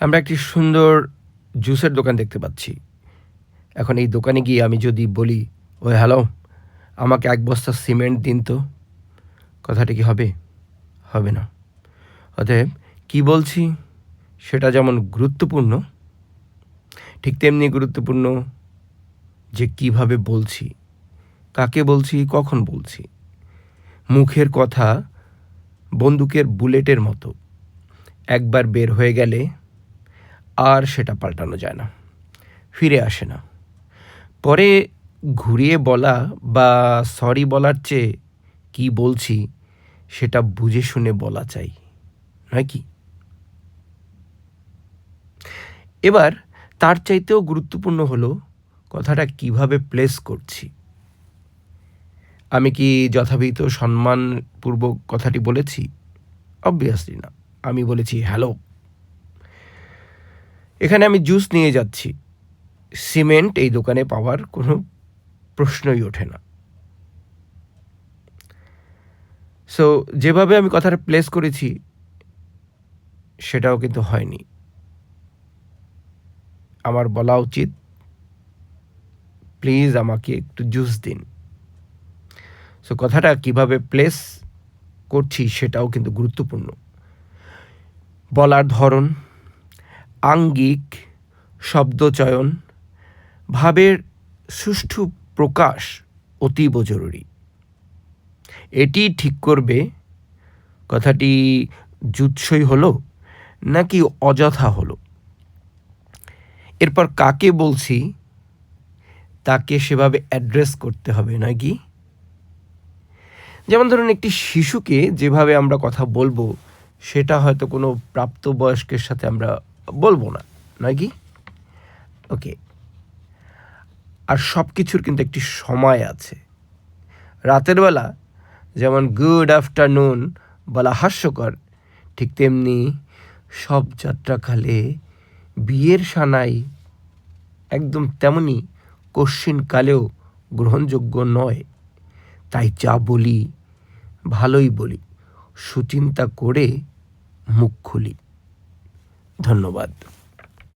আমরা একটি সুন্দর জুসের দোকান দেখতে পাচ্ছি। এখন এই দোকানে গিয়ে আমি যদি বলি, ওই হ্যালো, আমাকে এক বস্তা সিমেন্ট দিন তো। কথাটা কি হবে? হবে না। অতএব কি বলছি, সেটা যেমন গুরুত্বপূর্ণ, ঠিক তেমনি গুরুত্বপূর্ণ যে কীভাবে বলছি, কাকে বলছি, কখন বলছি। মুখের কথা বন্দুকের বুলেটের মতো। একবার বের হয়ে গেলে আর সেটা পাল্টানো যায় না। ফিরে আসে না। পরে ঘুরিয়ে বলা বা সরি বলার চেয়ে কি বলছি সেটা বুঝে শুনে বলা চাই, নয় কি? এবার তার চাইতেও গুরুত্বপূর্ণ হলো কথাটা কীভাবে প্লেস করছি। আমি কি যথাবিহিত সম্মানপূর্বক কথাটি বলেছি? অবভিয়াসলি না। আমি বলেছি হ্যালো এখানে আমি জুস নিয়ে যাচ্ছি। সিমেন্ট এই দোকানে পাওয়ার কোনো প্রশ্নই ওঠে না। সো যেভাবে আমি কথাটা প্লেস করেছি, সেটাও কিন্তু হয়নি। আমার বলা উচিত প্লিজ আমাকে একটু জুস দিন। সো কথাটা কীভাবে প্লেস করছি সেটাও কিন্তু গুরুত্বপূর্ণ। বলার ধরন আঙ্গিক, শব্দচয়ন, ভাবের সুষ্ঠু প্রকাশ অতীব জরুরি। এটি ঠিক করবে, কথাটি জুৎসই হলো নাকি অযথা হলো? এরপর কাকে বলছি, তাকে সেভাবে অ্যাড্রেস করতে হবে নাকি যেমন ধরুন একটি শিশুকে যেভাবে আমরা কথা বলব, সেটা হয়তো কোনো প্রাপ্তবয়স্কের সাথে আমরা বলব না, নয় কি? ওকে আর সব কিছুর কিন্তু একটি সময় আছে। রাতের বেলা যেমন গুড আফটারনুন বলা হাস্যকর, ঠিক তেমনি সব যাত্রাকালে বিয়ের সানাই একদম তেমনি কশ্চিনকালেও গ্রহণযোগ্য নয়। তাই যা বলি ভালোই বলি, সুচিন্তা করে মুখ খুলি। ধন্যবাদ।